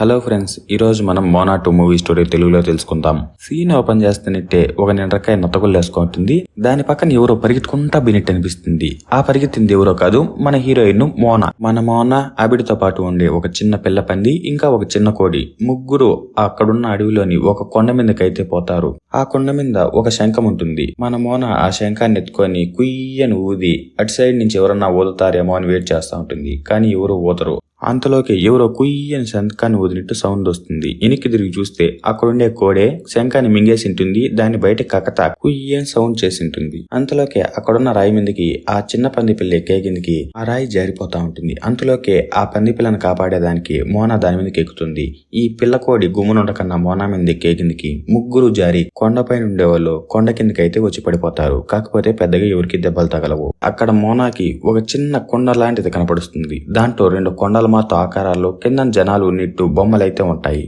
Hello friends ఈరోజు మనం Mona two movie story తెలుగులో తెలుసుకుందాం. సీన్ ఓపెన్ చేస్తున్నట్టే ఒక నిండ్రకాయ నొత్తగుళ్ళు వేసుకుంటుంది. దాని పక్కన ఎవరో పరిగెత్తుకుంటా బినెట్ అనిపిస్తుంది. ఆ పరిగెత్తింది ఎవరో కాదు మన హీరోయిన్ మోనా మన మోనా అబిడితో పాటు ఉండే ఒక చిన్న పిల్ల పంది ఇంకా ఒక చిన్న కోడి. ముగ్గురు అక్కడున్న అడవిలోని ఒక కొండ మీదకైతే పోతారు. ఆ కొండ మీద ఒక శంఖం ఉంటుంది. మన మోన ఆ శంఖాన్ని ఎత్తుకొని కుయ్యని ఊది అటు సైడ్ నుంచి ఎవరన్నా ఊదుతారేమో అని వెయిట్ చేస్తూ ఉంటుంది. కానీ ఎవరు ఊదరు. అంతలోకి ఎవరో కుయ్యని శంఖాన్ని వదిలినట్టు సౌండ్ వస్తుంది. వెనక్కి తిరిగి చూస్తే అక్కడుండే కోడే శంఖాన్ని మింగేసి ఉంటుంది దాన్ని బయట కకత కుయ్యని సౌండ్ చేసి ఉంటుంది అంతలోకే అక్కడున్న రాయి మీదకి ఆ చిన్న పంది పిల్ల ఎక్కే కిందకి ఆ రాయి జారిపోతా ఉంటుంది. అంతలోకే ఆ పంది పిల్లను కాపాడేదానికి మోనా దాని మీదకి ఎక్కుతుంది. ఈ పిల్ల కోడి గుమ్మునుండ కన్నా మోనా మీద ఎక్కే కిందకి ముగ్గురు జారి కొండపైన ఉండేవాళ్ళు కొండ కిందకి అయితే వచ్చి పడిపోతారు. కాకపోతే పెద్దగా ఎవరికి దెబ్బలు తగలవు. అక్కడ మోనాకి ఒక చిన్న కొండ లాంటిది కనపడుస్తుంది. దాంట్లో రెండు కొండల మాత ఆకారాల్లో కింద జనాలు నిట్టు బొమ్మలైతే ఉంటాయి.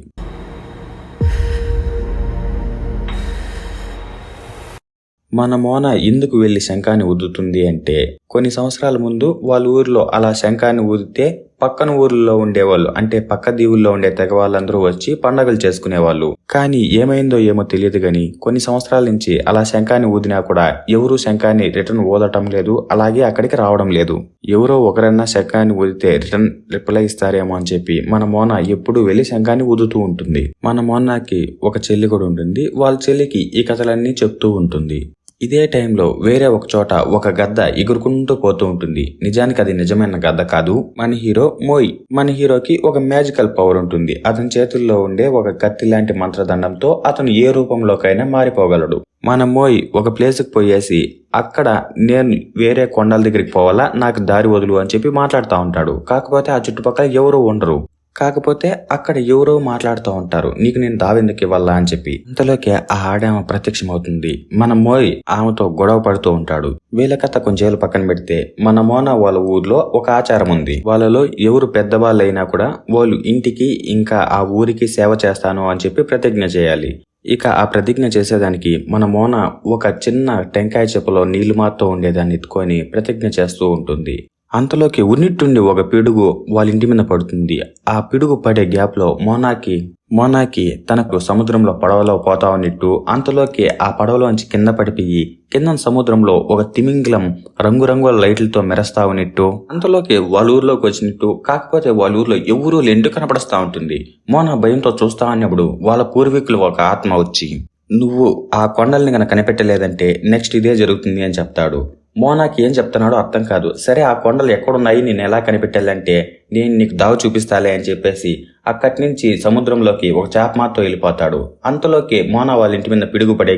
మన మోన ఎందుకు వెళ్ళి శంఖాన్ని ఊదుతుంది అంటే కొన్ని సంవత్సరాల ముందు వాళ్ళ ఊరిలో అలా శంఖాన్ని ఊదితే పక్కన ఊర్లలో ఉండేవాళ్ళు అంటే పక్క దీవుల్లో ఉండే తెగ వాళ్ళందరూ వచ్చి పండగలు చేసుకునేవాళ్ళు. కానీ ఏమైందో ఏమో తెలియదు గాని కొన్ని సంవత్సరాల నుంచి అలా శంఖాన్ని ఊదినా కూడా ఎవరూ శంఖాన్ని రిటర్న్ ఊదటం లేదు అలాగే అక్కడికి రావడం లేదు. ఎవరో ఒకరన్నా శంఖాన్ని ఊదితే రిటర్న్ రిప్లై ఇస్తారేమో అని చెప్పి మన మోన ఎప్పుడు వెళ్ళి శంఖాన్ని ఊదుతూ ఉంటుంది. మన మోనాకి ఒక చెల్లి కూడా ఉంటుంది వాళ్ళ చెల్లికి ఈ కథలన్నీ చెప్తూ ఉంటుంది. ఇదే టైంలో వేరే ఒక చోట ఒక గద్ద ఎగురుకుంటూ పోతూ ఉంటుంది. నిజానికి అది నిజమైన గద్ద కాదు. మన హీరో మోయ్. మన హీరోకి ఒక మ్యాజికల్ పవర్ ఉంటుంది. అతని చేతుల్లో ఉండే ఒక కత్తి లాంటి మంత్రదండంతో అతను ఏ రూపంలోకైనా మారిపోగలడు. మన మోయ్ ఒక ప్లేస్కి పోయేసి అక్కడ నేను వేరే కొండల దగ్గరికి పోవాలా? నాకు దారి వదులు అని చెప్పి మాట్లాడుతూ ఉంటాడు. కాకపోతే ఆ చుట్టుపక్కల ఎవరు ఉండరు. కాకపోతే అక్కడ ఎవరో మాట్లాడుతూ ఉంటారు. నీకు నేను దావెందుకు ఇవ్వాలా అని చెప్పి. అంతలోకి ఆ ఆడామ ప్రత్యక్షమవుతుంది. మన మోయ్ ఆమెతో గొడవ పడుతూ ఉంటాడు. వీళ్ళ కథ కొంచెం పక్కన పెడితే మన మోన వాళ్ళ ఊర్లో ఒక ఆచారం ఉంది. వాళ్ళలో ఎవరు పెద్దవాళ్ళు అయినా కూడా వాళ్ళు ఇంటికి ఇంకా ఆ ఊరికి సేవ చేస్తాను అని చెప్పి ప్రతిజ్ఞ చేయాలి. ఇక ఆ ప్రతిజ్ఞ చేసేదానికి మన మోన ఒక చిన్న టెంకాయ చెప్పులో నీళ్ళు మాత్రం ఉండేదాన్ని ఎత్తుకొని ప్రతిజ్ఞ చేస్తూ ఉంటుంది. అంతలోకి ఉన్నట్టుండి ఒక పిడుగు వాళ్ళ ఇంటి మీద పడుతుంది. ఆ పిడుగు పడే గ్యాప్లో మోనాకి మోనాకి తనకు సముద్రంలో పడవలో పోతా ఉన్నట్టు అంతలోకి ఆ పడవలోంచి కింద పడిపోయి కింద సముద్రంలో ఒక తిమింగలం రంగురంగుల లైట్లతో మెరస్తా ఉన్నట్టు అంతలోకి వాళ్ళ ఊర్లోకి వచ్చినట్టు కాకపోతే వాళ్ళ ఊర్లో ఎవరూ లెండు కనపడస్తా ఉంటుంది. మోనా భయంతో చూస్తా అన్నప్పుడు వాళ్ళ పూర్వీకులు ఒక ఆత్మ వచ్చి నువ్వు ఆ కొండల్ని గనక కనిపెట్టలేదంటే నెక్స్ట్ ఇదే జరుగుతుంది అని చెప్తాడు. మోనాకి ఏం చెప్తున్నాడో అర్థం కాదు. సరే ఆ కొండలు ఎక్కడున్నాయి? నేను ఎలా కనిపెట్టాలంటే నేను నీకు దావ చూపిస్తాలే అని చెప్పేసి అక్కడి నుంచి సముద్రంలోకి ఒక చేప మాతో వెళ్ళిపోతాడు. అంతలోకి మోనా వాళ్ళ ఇంటి మీద పిడుగు పడే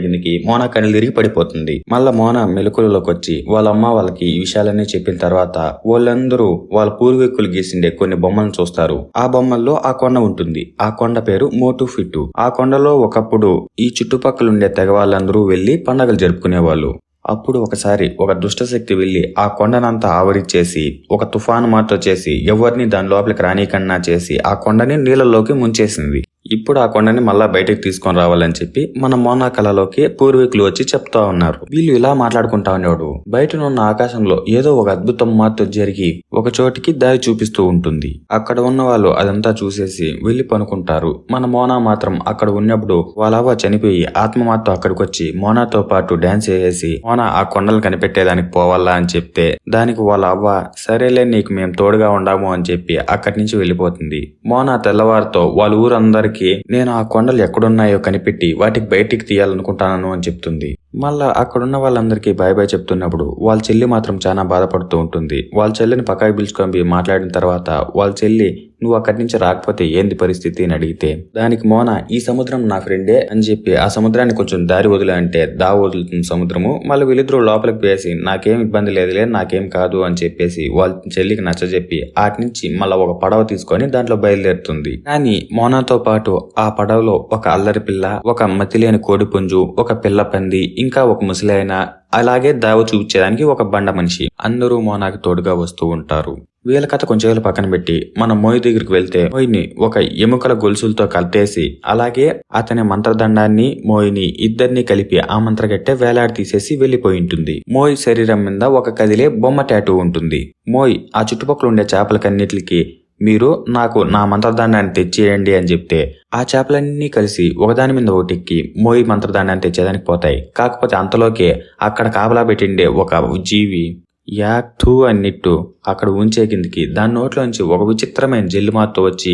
మోనా కళ్ళు తిరిగి పడిపోతుంది. మళ్ళా మోనా మెలకులలోకి వచ్చి వాళ్ళ అమ్మ వాళ్ళకి ఈ విషయాలన్నీ చెప్పిన తర్వాత వాళ్ళందరూ వాళ్ళ పూర్వీకులు గీసిండే కొన్ని బొమ్మలను చూస్తారు. ఆ బొమ్మల్లో ఆ కొండ ఉంటుంది. ఆ కొండ పేరు మోటు ఫిట్టు. ఆ కొండలో ఒకప్పుడు ఈ చుట్టుపక్కల ఉండే తెగ వాళ్ళందరూ వెళ్ళి పండగలు జరుపుకునేవాళ్ళు. అప్పుడు ఒకసారి ఒక దుష్టశక్తి వెళ్ళి ఆ కొండనంతా ఆవరించేసి ఒక తుఫాను మాతో చేసి ఎవరిని దాని లోపలికి రానీకన్నా చేసి ఆ కొండని నీళ్ళలోకి ముంచేసింది. ఇప్పుడు ఆ కొండని మళ్ళా బయటకు తీసుకొని రావాలని చెప్పి మన మోనా కళలోకి పూర్వీకులు వచ్చి చెప్తా ఉన్నారు. వీళ్ళు ఇలా మాట్లాడుకుంటా ఉండేవాడు. బయటనున్న ఆకాశంలో ఏదో ఒక అద్భుతం మాతో జరిగి ఒక చోటికి దారి చూపిస్తూ ఉంటుంది. అక్కడ ఉన్న వాళ్ళు అదంతా చూసేసి వెళ్ళి పనుకుంటారు. మన మోనా మాత్రం అక్కడ ఉన్నప్పుడు వాళ్ళ అవ్వ చనిపోయి ఆత్మ మాత్రం అక్కడికి వచ్చి మోనాతో పాటు డాన్స్ చేసేసి మోనా ఆ కొండలు కనిపెట్టేదానికి పోవాలా? అని చెప్తే దానికి వాళ్ళ అవ్వ సరేలే నీకు మేము తోడుగా ఉండాము అని చెప్పి అక్కడి నుంచి వెళ్ళిపోతుంది. మోనా తెల్లవారితో వాళ్ళ ఊరందరికి నేను ఆ కొండలు ఎక్కడున్నాయో కనిపెట్టి వాటికి బయటికి తీయాలనుకుంటాను అని చెప్తుంది. మళ్ళా అక్కడున్న వాళ్ళందరికీ బాయ్ బాయ్ చెప్తున్నప్పుడు వాళ్ళ చెల్లి మాత్రం చాలా బాధపడుతూ ఉంటుంది. వాళ్ళ చెల్లిని పక్కకి పిలుచుకొని మాట్లాడిన తర్వాత వాళ్ళ చెల్లి నువ్వు అక్కడి నుంచి రాకపోతే ఏంది పరిస్థితి? అని అడిగితే దానికి మోన ఈ సముద్రం నా ఫ్రెండే అని చెప్పి ఆ సముద్రాన్ని కొంచెం దారి వదిలే అంటే దా వదులుతుంది సముద్రము మళ్ళీ వీళ్ళిద్దరూ లోపలికి వేసి నాకేం ఇబ్బంది లేదులే నాకేం కాదు అని చెప్పేసి వాళ్ళ చెల్లికి నచ్చజెప్పి ఆటి నుంచి మళ్ళీ ఒక పడవ తీసుకొని దాంట్లో బయలుదేరుతుంది. కానీ మోనాతో పాటు ఆ పడవలో ఒక అల్లరి పిల్ల ఒక మతిలేని కోడిపుంజు ఒక పిల్ల పంది ఇంకా ఒక ముసలాయన అలాగే దావ చూపించేదానికి ఒక బండ మనిషి. అందరూ మోనాకి తోడుగా వస్తూ ఉంటారు. వీళ్ళ కథ కొంచెం పక్కన పెట్టి మనం మోయ్ దగ్గరికి వెళ్తే మోయిని ఒక ఎముకల గొలుసులతో కలిపేసి అలాగే అతని మంత్రదండాన్ని మోయిని ఇద్దరిని కలిపి ఆ మంత్రగట్టె వేలాడి తీసేసి వెళ్ళిపోయి ఉంటుంది. మోయ్ శరీరం మీద ఒక కదిలే బొమ్మ టాటూ ఉంటుంది. మోయ్ ఆ చుట్టుపక్కల ఉండే చేపలకన్నిటికి మీరు నాకు నా మంత్రదాండాన్ని తెచ్చేయండి అని చెప్తే ఆ చేపలన్నీ కలిసి ఒకదాని మీద ఒకటిక్కి మోయి మంత్రదాండాన్ని తెచ్చేదానికి పోతాయి. కాకపోతే అంతలోకే అక్కడ కాపలా పెట్టిండే ఒక జీవి యాక్ టూ అన్నిట్టు అక్కడ ఉంచే కిందికి దాని నోట్లోంచి ఒక విచిత్రమైన జెల్లిమాతో వచ్చి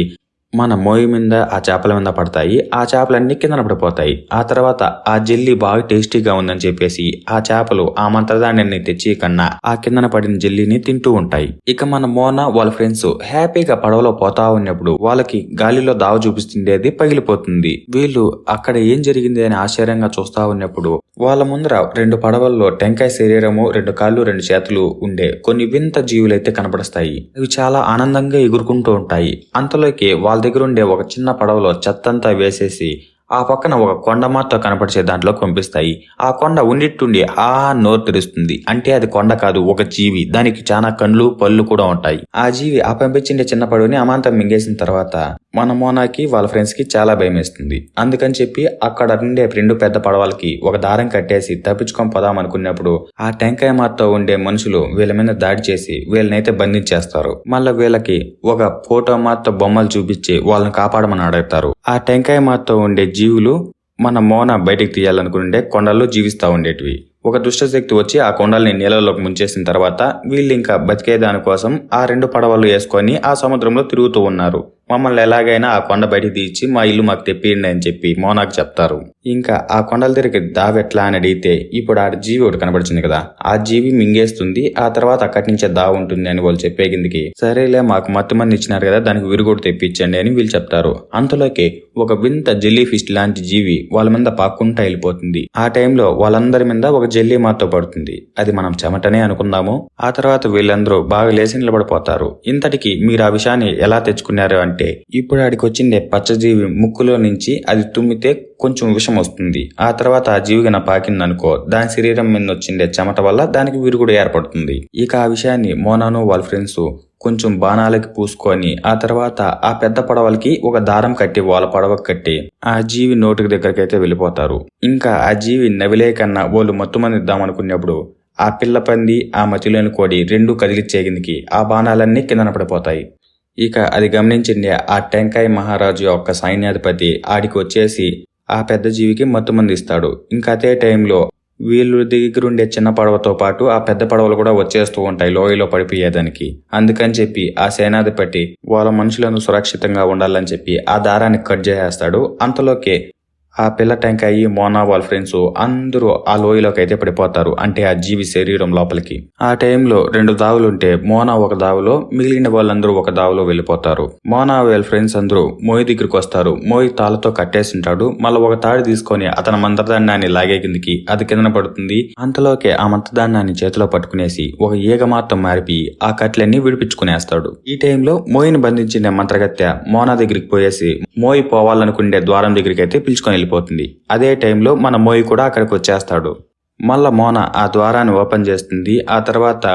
మన మోయి మీద ఆ చేపల మీద పడతాయి. ఆ చేపలన్నీ కిందన పడిపోతాయి. ఆ తర్వాత ఆ జెల్లీ బాగా టేస్టీగా ఉందని చెప్పేసి ఆ చేపలు ఆ మంత్రదాన్ని తెచ్చి కన్నా ఆ కిందన పడిన జెల్లీని తింటూ ఉంటాయి. ఇక మన మోన వాళ్ళ ఫ్రెండ్స్ హ్యాపీగా పడవలో పోతా ఉన్నప్పుడు వాళ్ళకి గాలిలో దావ చూపిస్తుండేది పగిలిపోతుంది. వీళ్ళు అక్కడ ఏం జరిగింది అని ఆశ్చర్యంగా చూస్తా ఉన్నప్పుడు వాళ్ళ ముందర రెండు పడవల్లో టెంకాయ శరీరము రెండు కాళ్ళు రెండు చేతులు ఉండే కొన్ని వింత జీవులైతే కనపడస్తాయి. ఇవి చాలా ఆనందంగా ఎగురుకుంటూ ఉంటాయి. అంతలోకి వాళ్ళ దగ్గర ఉండే ఒక చిన్న పడవలో చెత్తంతా వేసేసి ఆ పక్కన ఒక కొండ మాత్రం కనపరిచే దాంట్లో పంపిస్తాయి ఆ కొండ ఉండిట్టుండి ఆ నోరు తెరుస్తుంది. అంటే అది కొండ కాదు ఒక జీవి. దానికి చాలా కండ్లు పళ్ళు కూడా ఉంటాయి. ఆ జీవి ఆ పంపించిండే చిన్న పడవని అమాంతం మింగేసిన తర్వాత మన మోనాకి వాళ్ళ ఫ్రెండ్స్కి చాలా భయం వేస్తుంది అందుకని చెప్పి అక్కడ ఉండే రెండు పెద్ద పడవలకి ఒక దారం కట్టేసి తప్పించుకొని పోదాం అనుకున్నప్పుడు ఆ టెంకాయ మాతో ఉండే మనుషులు వీళ్ళ మీద దాడి చేసి వీళ్ళనైతే బంధించేస్తారు. మళ్ళీ వీళ్ళకి ఒక ఫోటో మాతో బొమ్మలు చూపించి వాళ్ళని కాపాడమని అడుగుతారు. ఆ టెంకాయ మాతో ఉండే జీవులు మన మోన బయటికి తీయాలనుకుంటే కొండల్లో జీవిస్తూ ఉండేటివి. ఒక దుష్టశక్తి వచ్చి ఆ కొండల్ని నీళ్ళలోకి ముంచేసిన తర్వాత వీళ్ళు ఇంకా బతికే దానికోసం ఆ రెండు పడవలు వేసుకొని ఆ సముద్రంలో తిరుగుతూ ఉన్నారు. మమ్మల్ని ఎలాగైనా ఆ కొండ బయటికి తీర్చి మా ఇల్లు మాకు తెప్పియండి అని చెప్పి మోనాకు చెప్తారు. ఇంకా ఆ కొండల దగ్గరికి దావెట్లా అని అడిగితే ఇప్పుడు ఆ జీవి ఒకటి కనబడుతుంది కదా ఆ జీవి మింగేస్తుంది ఆ తర్వాత అక్కడి నుంచే దావ ఉంటుంది అని వాళ్ళు చెప్పే కిందికి సరేలే మాకు మత్తు మంది ఇచ్చినారు కదా దానికి విరుగుడు తెప్పించండి అని వీళ్ళు చెప్తారు. అంతలోకి ఒక వింత జెల్లీ ఫిష్ లాంటి జీవి వాళ్ళ మీద పాక్కుంటా వెళ్ళిపోతుంది. ఆ టైంలో వాళ్ళందరి మీద ఒక జెల్లీ మాతో పడుతుంది. అది మనం చెమటనే అనుకుందాము. ఆ తర్వాత వీళ్ళందరూ బాగా లేచి నిలబడిపోతారు. ఇంతటికి మీరు ఆ విషయాన్ని ఎలా తెచ్చుకున్నారు అంటే ఇప్పుడు ఆడికి వచ్చిందే పచ్చజీవి ముక్కులో నుంచి అది తుమ్మితే కొంచెం విషం వస్తుంది. ఆ తర్వాత ఆ జీవిగన పాకిందనుకో దాని శరీరం మీద వచ్చిండే చెమట వల్ల దానికి విరుగుడు ఏర్పడుతుంది. ఇక ఆ విషయాన్ని మోనాను వాళ్ళ ఫ్రెండ్స్ కొంచెం బాణాలకి పూసుకొని ఆ తర్వాత ఆ పెద్ద పడవలకి ఒక దారం కట్టి వాళ్ళ పడవకు కట్టి ఆ జీవి నోటికి దగ్గరికి అయితే వెళ్ళిపోతారు. ఇంకా ఆ జీవి నవిలే కన్నా వాళ్ళు మత్తు ఇద్దామనుకున్నప్పుడు ఆ పిల్ల పంది ఆ మతిలోని కోడి రెండు కదిలిచ్చే కిందికి ఆ బాణాలన్నీ కిందన పడిపోతాయి. ఇక అది గమనించింది ఆ టెంకాయ మహారాజు యొక్క సైన్యాధిపతి. ఆడికి వచ్చేసి ఆ పెద్ద జీవికి మత్తుమందిస్తాడు ఇంకా అదే టైంలో వీళ్ళు దగ్గరుండే చిన్న పడవతో పాటు ఆ పెద్ద పడవలు కూడా వచ్చేస్తూ ఉంటాయి లోయలో పడిపోయేదానికి. అందుకని చెప్పి ఆ సేనాధిపతి వాళ్ళ మనుషులను సురక్షితంగా ఉండాలని చెప్పి ఆ దారాన్ని కట్ చేసేస్తాడు. అంతలోకే ఆ పిల్ల టెంకాయి మోనా వాళ్ళ ఫ్రెండ్స్ అందరూ ఆ లోయలోకి అయితే పడిపోతారు. అంటే ఆ జీవి శరీరం లోపలికి. ఆ టైంలో రెండు దావులుంటే మోనా ఒక దావులో మిగిలిన వాళ్ళందరూ ఒక దావులో వెళ్ళిపోతారు. మోనా వాళ్ళ ఫ్రెండ్స్ అందరూ మోయి దగ్గరికి వస్తారు. మోయి తాళతో కట్టేసి ఉంటాడు. మళ్ళీ ఒక తాడు తీసుకొని అతని మంత్రదాన్నాన్ని లాగే కిందికి అది కిందన పడుతుంది. అంతలోకే ఆ మంత్రదాన్నాన్ని చేతిలో పట్టుకునేసి ఒక ఈగ మాత్రం మారిపి ఆ కట్లన్నీ విడిపించుకునేస్తాడు. ఈ టైంలో మోయిని బంధించిన మంత్రగత్య మోనా దగ్గరికి పోయేసి మోయి పోవాలనుకునే ద్వారం దగ్గరికి అయితే పిలుచుకొని వెళ్ళిపోతుంది. అదే టైంలో మన మోయి కూడా అక్కడికి వచ్చేస్తాడు. మళ్ళా మోన ఆ ద్వారాన్ని ఓపెన్ చేస్తుంది. ఆ తర్వాత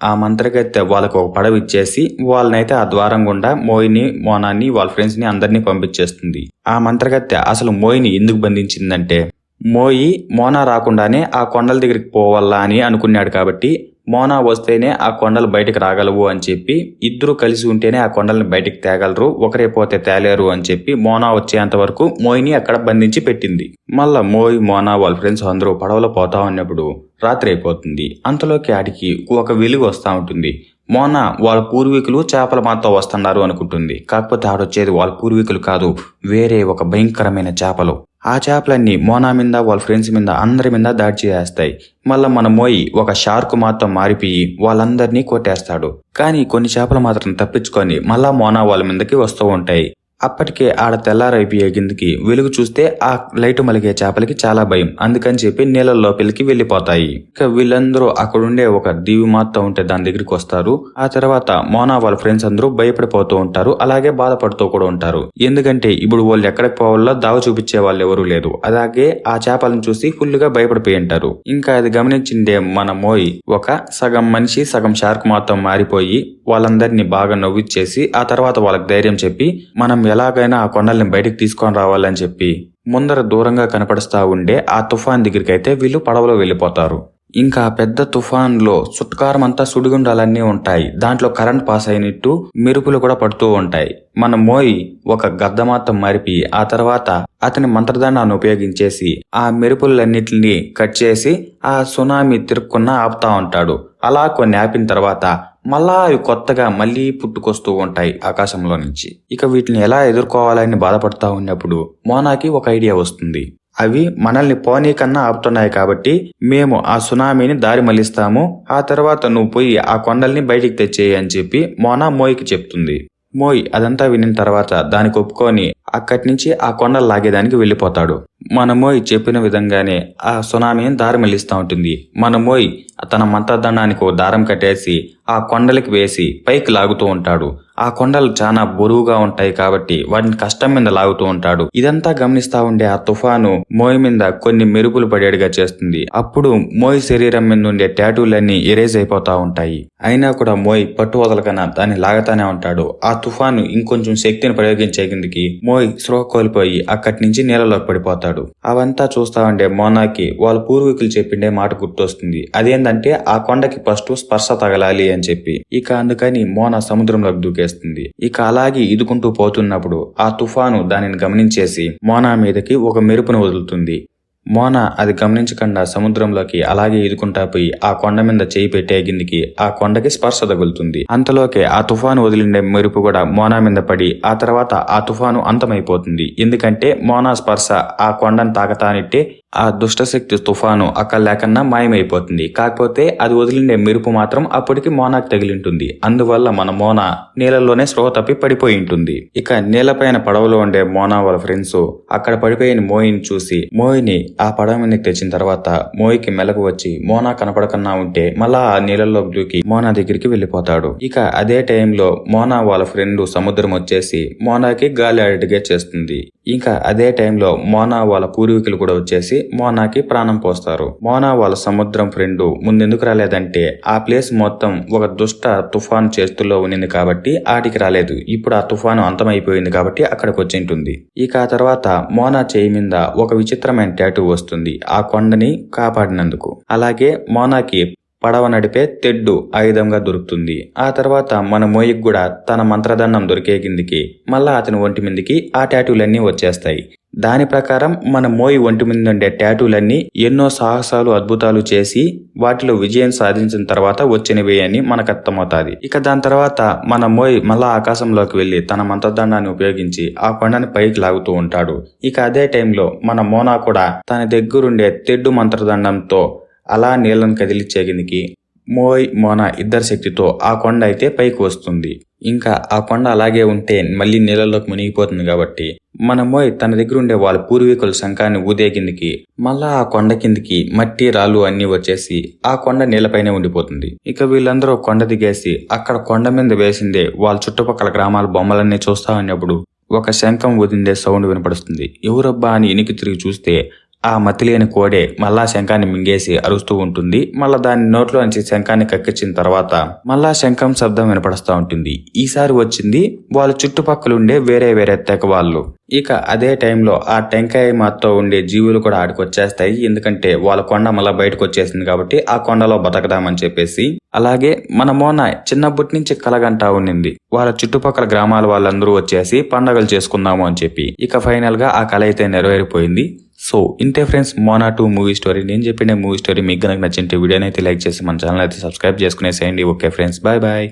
ఆ మంత్రగత్తె వాళ్ళకు ఒక పడవ ఇచ్చేసి వాళ్ళనైతే ఆ ద్వారం గుండా మోయిని మోనాన్ని వాళ్ళ ఫ్రెండ్స్ని అందరినీ పంపించేస్తుంది. ఆ మంత్రగత్తె అసలు మోయిని ఎందుకు బంధించిందంటే మోయి మోనా రాకుండానే ఆ కొండల దగ్గరికి పోవాలా అని అనుకున్నాడు కాబట్టి మోనా వస్తేనే ఆ కొండలు బయటకు రాగలవు అని చెప్పి ఇద్దరు కలిసి ఉంటేనే ఆ కొండల్ని బయటకు తేగలరు ఒకరే పోతే తేలేరు అని చెప్పి మోనా వచ్చేంత వరకు మోయిని అక్కడ బంధించి పెట్టింది. మళ్ళా మోయి మోనా వాళ్ళ ఫ్రెండ్స్ అందరూ పడవలో పోతా ఉన్నప్పుడు రాత్రి అయిపోతుంది. అంతలోకి ఆడికి ఒక వెలుగు వస్తూ ఉంటుంది. మోనా వాళ్ళ పూర్వీకులు చేపల మాతో వస్తున్నారు అనుకుంటుంది. కాకపోతే ఆడొచ్చేది వాళ్ళ పూర్వీకులు కాదు వేరే ఒక భయంకరమైన చేపలు. ఆ చేపలన్నీ మోనా మీద వాళ్ళ ఫ్రెండ్స్ మీద అందరి మీద దాడి చేస్తాయి మళ్ళా మన మోయి ఒక షార్క్ మాత్రం మారిపోయి వాళ్ళందరినీ కొట్టేస్తాడు. కానీ కొన్ని చేపలు మాత్రం తప్పించుకొని మళ్ళా మోనా వాళ్ళ మీదకి వస్తూ ఉంటాయి. అప్పటికే ఆడ తెల్లారైపోయే కిందకి వెలుగు చూస్తే ఆ లైట్ మలిగే చేపలకి చాలా భయం. అందుకని చెప్పి నీళ్ళ లోపలికి వెళ్ళిపోతాయి. ఇక వీళ్ళందరూ అక్కడుండే ఒక దీవి మాత్రం ఉంటే దాని దగ్గరికి వస్తారు. ఆ తర్వాత మోనా వాళ్ళ ఫ్రెండ్స్ అందరూ భయపడిపోతూ ఉంటారు. అలాగే బాధపడుతూ కూడా ఉంటారు. ఎందుకంటే ఇప్పుడు వాళ్ళు ఎక్కడికి పోవాలో దావ చూపించే వాళ్ళు ఎవరూ లేరు అలాగే ఆ చేపలను చూసి ఫుల్గా భయపడిపోయి ఉంటారు. ఇంకా అది గమనించిందే మన మోయి. ఒక సగం మనిషి సగం షార్క్ మాత్రం మారిపోయి వాళ్ళందరినీ బాగా నవ్విచ్చేసి ఆ తర్వాత వాళ్ళకి ధైర్యం చెప్పి మనం ఎలాగైనా ఆ కొండల్ని బయటికి తీసుకొని రావాలని చెప్పి ముందర దూరంగా కనపడుస్తూ ఉండే ఆ తుఫాన్ దగ్గరికి అయితే వీళ్ళు పడవలో వెళ్ళిపోతారు. ఇంకా పెద్ద తుఫాన్లో సుట్కారం అంతా సుడిగుండాలన్నీ ఉంటాయి. దాంట్లో కరెంట్ పాస్ అయినట్టు మెరుపులు కూడా పడుతూ ఉంటాయి. మన మోయి ఒక గద్ద మాత్రం మరిపి ఆ తర్వాత అతని మంత్రదండాన్ని ఉపయోగించేసి ఆ మెరుపులన్నిటిని కట్ చేసి ఆ సునామీ తిరుక్కున్న ఆపుతా ఉంటాడు. అలా కొన్ని ఆపిన తర్వాత మళ్ళా అవి కొత్తగా మళ్ళీ పుట్టుకొస్తూ ఉంటాయి ఆకాశంలో నుంచి. ఇక వీటిని ఎలా ఎదుర్కోవాలని బాధపడతా ఉన్నప్పుడు మోనాకి ఒక ఐడియా వస్తుంది. అవి మనల్ని పోనీ కన్నా ఆపుతున్నాయి కాబట్టి మేము ఆ సునామీని దారి మళ్ళిస్తాము ఆ తర్వాత నువ్వు పోయి ఆ కొండల్ని బయటికి తెచ్చేయి అని చెప్పి మోనా మోయికి చెప్తుంది. మోయ్ అదంతా వినిన తర్వాత దానికి ఒప్పుకొని అక్కడి నుంచి ఆ కొండలు లాగేదానికి వెళ్ళిపోతాడు. మన మోయ్ చెప్పిన విధంగానే ఆ సునామీని దారి మళ్ళిస్తూ ఉంటుంది. మన మోయ్ తన మంత్రదండానికి దారం కట్టేసి ఆ కొండలకి వేసి పైకి లాగుతూ ఉంటాడు. ఆ కొండలు చాలా బరువుగా ఉంటాయి కాబట్టి వాటిని కష్టం మీద లాగుతూ ఉంటాడు. ఇదంతా గమనిస్తా ఉండే ఆ తుఫాను మోయ్ మీద కొన్ని మెరుపులు పడేడుగా చేస్తుంది. అప్పుడు మోయ్ శరీరం మీద ఉండే ట్యాటూలన్నీ ఎరేజ్ అయిపోతా ఉంటాయి. అయినా కూడా మోయ్ పట్టు వదలకన దాన్ని లాగుతానే ఉంటాడు. ఆ తుఫాను ఇంకొంచెం శక్తిని ప్రయోగించే కిందికి మోయ్ స్పృహ కోల్పోయి అక్కడి నుంచి నీళ్ళలోకి పడిపోతాడు. అవంతా చూస్తా ఉండే మోనాకి వాళ్ళ పూర్వీకులు చెప్పిండే మాట గుర్తొస్తుంది. అదేంటంటే ఆ కొండకి ఫస్ట్ స్పర్శ తగలాలి అని చెప్పి. ఇక అందుకని మోనా సముద్రంలోకి చేస్తుంది. ఇక అలాగే ఈదుకుంటూ పోతున్నప్పుడు ఆ తుఫాను దానిని గమనించేసి మోనా మీదకి ఒక మెరుపును వదులుతుంది. మోనా అది గమనించకుండా సముద్రంలోకి అలాగే ఈదుకుంటా పోయి ఆ కొండ మీద చేయి పెట్టే గిందికి ఆ కొండకి స్పర్శ తగులుతుంది. అంతలోకే ఆ తుఫాను వదిలిండే మెరుపు కూడా మోనా మీద పడి ఆ తర్వాత ఆ తుఫాను అంతమైపోతుంది. ఎందుకంటే మోనా స్పర్శ ఆ కొండను తాకతానిట్టే ఆ దుష్టశక్తి తుఫాను అక్కడ లేకన్నా మాయమైపోతుంది. కాకపోతే అది వదిలిండే మెరుపు మాత్రం అప్పటికి మోనాకు తగిలింటుంది. అందువల్ల మన మోనా నీళ్ళలోనే స్రోహ తప్పి పడిపోయి ఉంటుంది. ఇక నీళ్ళపైన పడవలో ఉండే మోనా వాళ్ళ ఫ్రెండ్స్ అక్కడ పడిపోయిన మోయిని చూసి మోయిని ఆ పడవ మీదకి తెచ్చిన తర్వాత మోయికి మెలకు వచ్చి మోనా కనపడకన్నా ఉంటే మళ్ళా ఆ నీళ్ళలో దూకి మోనా దగ్గరికి వెళ్ళిపోతాడు. ఇక అదే టైంలో మోనా వాళ్ళ ఫ్రెండ్ సముద్రం వచ్చేసి మోనాకి గాలి అడిగే చేస్తుంది. ఇంకా అదే టైంలో మోనా వాళ్ళ పూర్వీకులు కూడా వచ్చేసి మోనాకి ప్రాణం పోస్తారు. మోనా వాళ్ళ సముద్రం ఫ్రెండ్ ముందెందుకు రాలేదంటే ఆ ప్లేస్ మొత్తం ఒక దుష్ట తుఫాన్ చేతుల్లో ఉన్నింది కాబట్టి ఆటికి రాలేదు. ఇప్పుడు ఆ తుఫాను అంతమైపోయింది కాబట్టి అక్కడికి వచ్చింటుంది ఇక ఆ తర్వాత మోనా చేయి మీద ఒక విచిత్రమైన టాటూ వస్తుంది ఆ కొండని కాపాడినందుకు. అలాగే మోనాకి పడవ నడిపే తెడ్డు ఆయుధంగా దొరుకుతుంది. ఆ తర్వాత మన మోయికి కూడా తన మంత్రదండం దొరికే కిందికి మళ్ళా అతని ఒంటి మీదకి ఆ టాటూలన్నీ వచ్చేస్తాయి. దాని ప్రకారం మన మోయి ఒంటి మీద ఉండే టాటూలన్నీ ఎన్నో సాహసాలు అద్భుతాలు చేసి వాటిలో విజయం సాధించిన తర్వాత వచ్చినవి అని మనకు అర్థమవుతాది. ఇక దాని తర్వాత మన మోయి మళ్ళా ఆకాశంలోకి వెళ్ళి తన మంత్రదండాన్ని ఉపయోగించి ఆ కొండని పైకి లాగుతూ ఉంటాడు. ఇక అదే టైంలో మన మోనా కూడా తన దగ్గరుండే తెడ్డు మంత్రదండంతో అలా నీళ్ళను కదిలించే కిందికి మోయ్ మోన ఇద్దరి శక్తితో ఆ కొండ అయితే పైకి వస్తుంది. ఇంకా ఆ కొండ అలాగే ఉంటే మళ్ళీ నీళ్ళలోకి మునిగిపోతుంది కాబట్టి మన మోయ్ తన దగ్గర ఉండే వాళ్ళ పూర్వీకుల శంఖాన్ని ఊదే కిందికి మళ్ళా ఆ కొండ కిందికి మట్టి రాళ్ళు అన్ని వచ్చేసి ఆ కొండ నీళ్ళపైనే ఉండిపోతుంది. ఇక వీళ్ళందరూ కొండ దిగేసి అక్కడ కొండ మీద వేసిందే వాళ్ళ చుట్టుపక్కల గ్రామాల బొమ్మలన్నీ చూస్తా ఉన్నప్పుడు ఒక శంఖం ఊదిందే సౌండ్ వినపడుతుంది ఎవరబ్బా అని ఇనికి తిరిగి చూస్తే ఆ మతిలేని కోడే మళ్ళా శంఖాన్ని మింగేసి అరుస్తూ ఉంటుంది. మళ్ళా దాని నోట్లో నుంచి శంఖాన్ని కక్కించిన తర్వాత మళ్ళా శంఖం శబ్దం వినపడుస్తూ ఉంటుంది. ఈసారి వచ్చింది వాళ్ళ చుట్టుపక్కల ఉండే వేరే వేరే తెగ వాళ్ళు. ఇక అదే టైంలో ఆ టెంకాయ మాతో ఉండే జీవులు కూడా ఆడికి వచ్చేస్తాయి ఎందుకంటే వాళ్ళ కొండ మళ్ళా బయటకు వచ్చేసింది కాబట్టి ఆ కొండలో బతకదామని చెప్పేసి. అలాగే మన మోన చిన్నప్పటి నుంచి కలగంటా ఉండింది వాళ్ళ చుట్టుపక్కల గ్రామాల వాళ్ళందరూ వచ్చేసి పండగలు చేసుకుందాము అని చెప్పి. ఇక ఫైనల్గా ఆ కళ అయితే నెరవేరిపోయింది. సో ఇంతే friends Moana two movie story. నేను చెప్పిన మూవీ స్టోరీ మీకు కనుక నచ్చింటే వీడియోని అయితే లైక్ చేసి మన ఛానల్ అయితే subscribe చేసుకునేసేయండి. Okay friends bye bye.